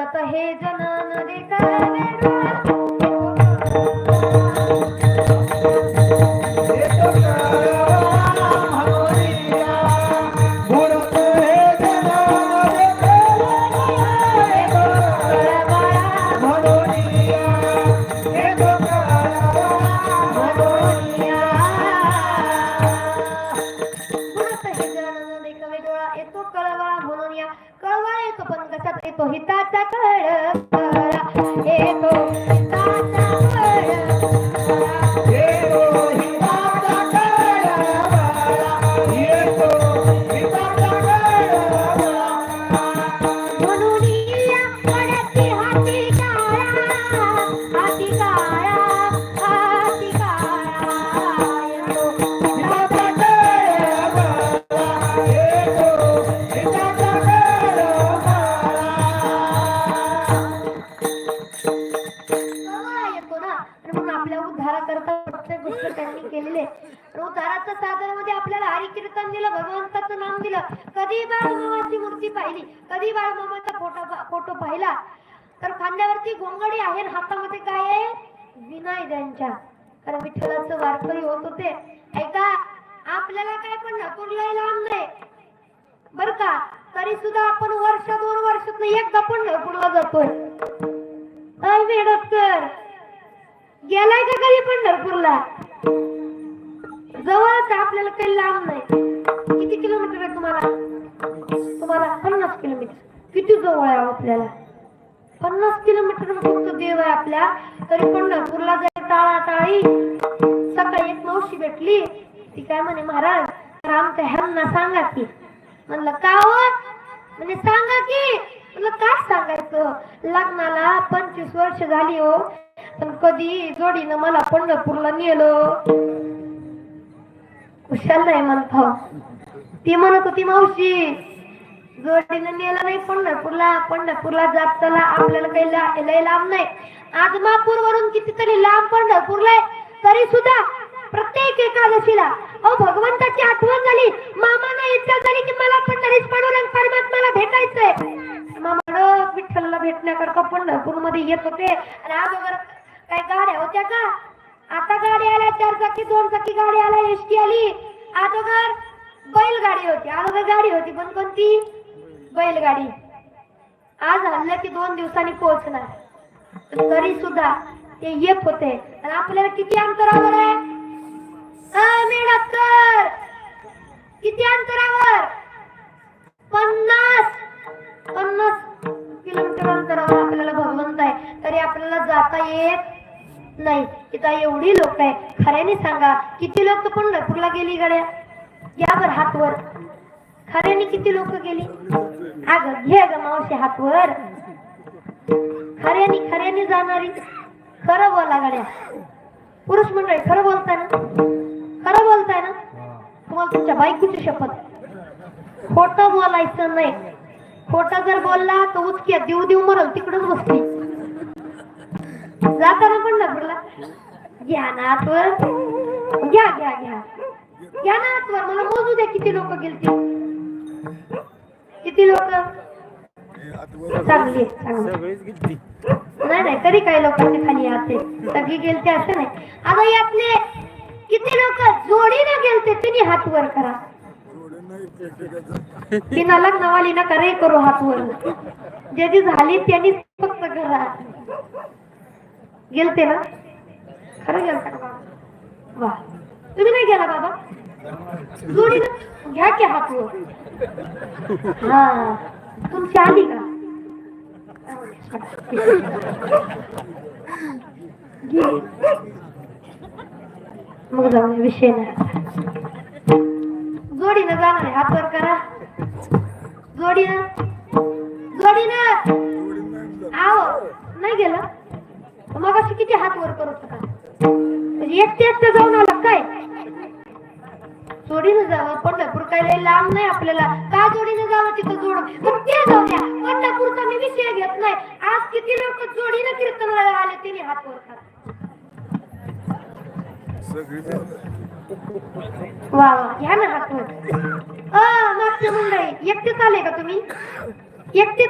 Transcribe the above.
जगत हे जनन रे येतो कळवा म्हणून या. कळवा येतो पण तो हिताचा कळ येतो हिताचा आपल्या उद्धाराकरता प्रत्येक गोष्ट त्यांनी केलेले आणि उद्धाराच्या साधनामध्ये आपल्याला हरिकीर्तन दिलं भगवंताचं नाम दिलं. कधी बाळमामाची मूर्ती पाहिली? कधी बाळमामाचा फोटो फोटो पाहिला? तर खांद्यावरती गोंगडी आहे हातामध्ये काय आहे? विनाय त्यांच्या. कारण विठ्ठलाचं वारकरी होत होते. ऐका आपल्याला काय पण नकुरला लांब नाही. बर का? तरी सुद्धा आपण वर्ष दोन वर्षात एकदा पण नकुरला जातोय. मेहनत कर गेलाय का कधी पंढरपूरला? जवळच आपल्याला काही लांब नाही. किती किलोमीटर आहे तुम्हाला? तुम्हाला पन्नास किलोमीटर. किती जवळ आहे हो आपल्याला? पन्नास किलोमीटर फक्त देव आहे आपल्या. तरी पंढरपूरला जाय टाळा टाळी सकाळी एक मावशी भेटली. ती काय म्हणे महाराज तर आमच्या ह्यांना सांगा की. म्हणलं का हो? म्हणजे सांगा की. म्हणलं काय सांगायचं? लग्नाला पंचवीस वर्ष झाली हो. पण कधी जोडीनं मला पंढरपूरला नेलं. कुशाल नाही म्हणतो हो. ती म्हणत होती मावशी जोडीनं नेलं नाही पंढरपूरला. पंढरपूरला जात चला. आपल्याला काही ला- लय लांब नाही. आदमापूर वरून कितीतरी लांब पंढरपूरला तरी सुद्धा प्रत्येक एकादशीला अहो भगवंताची आठवण झाली. मामाना इच्छा झाली की मला पंढरीस पांडुरंग परमात्माला भेटायचंय. मामा विठ्ठलला भेटण्याकरता पंढरपूरमध्ये येत होते. आणि अगोदर काय गाड्या होत्या का? आता गाडी आल्या चार चाकी दोन चाकी गाडी आल्या एसटी आली. अगोदर बैलगाडी होती. अगोदर गाडी होती पण कोणती? बैलगाडी. आज हल्लं की दोन दिवसांनी पोहोचणार. तरी सुद्धा ते येत होते. आणि आपल्याला किती अंतरावर आहे? अय किती अंतरावर पन्नास. पन्नास किलोमीटर अंतरावर आपल्याला भगवंत आहे. तरी आपल्याला जाता येत नाही इथं एवढी लोक आहे खऱ्याने सांगा किती लोक पंढरपूरला गेली गड्या? यावर बर हातवर. खऱ्याने किती लोक गेली? अग घे ग मावशी हातवर. खऱ्याने खऱ्याने जाणारी. खरं बोला गड्या. पुरुष मंडळी खरं बोलताय ना? खरं बोलताय ना? तुम्हाला तुमच्या बायकोची शपथ. खोटं बोलायचं नाही. खोटं जर बोलला तर उचक्या देऊ देऊ मरल तिकडच बसली जाताना पंढरपूरला घ्या ना आतवर. घ्या घ्या घ्या. घ्या ना आतवर. मला मोजू द्या किती लोक गेलते. किती लोक? चांगली चांगली. नाही नाही तरी काही लोकांचे खाली आते सगळी गेलते असं नाही. आता यातले किती लोक? जोडीने गेलते. तिने हात वर करा. तिनं लग्नवाली ना करे करू हात वर ज्याची झाली त्यांनी फक्त करा गेलते ना? खरं गेलता का? वा तुम्ही नाही गेला बाबा? जोडीनं घ्या की हात हा. तुमची आली का. मग जाऊन विषय नाही. जोडीनं जाणार आहे. हात वर करा. जोडीनं. जोडीनं. आहो, नाही गेलं? मग अशी किती हात वर करत होता? म्हणजे एकटे जाऊन आला काय? जोडीनं जावं पंढरपूर काय लय लांब नाही आपल्याला. का जोडीनं जावं तिथं जोड? मग ते जाऊ द्या. पंढरपूरचा मी विषय घेत नाही. आज किती लोक जोडीनं कीर्तनाला आले तिने हात वर करा वा वा घ्या ना हात वर. मागच्या मंडळी एकटेच आले का तुम्ही? एकटे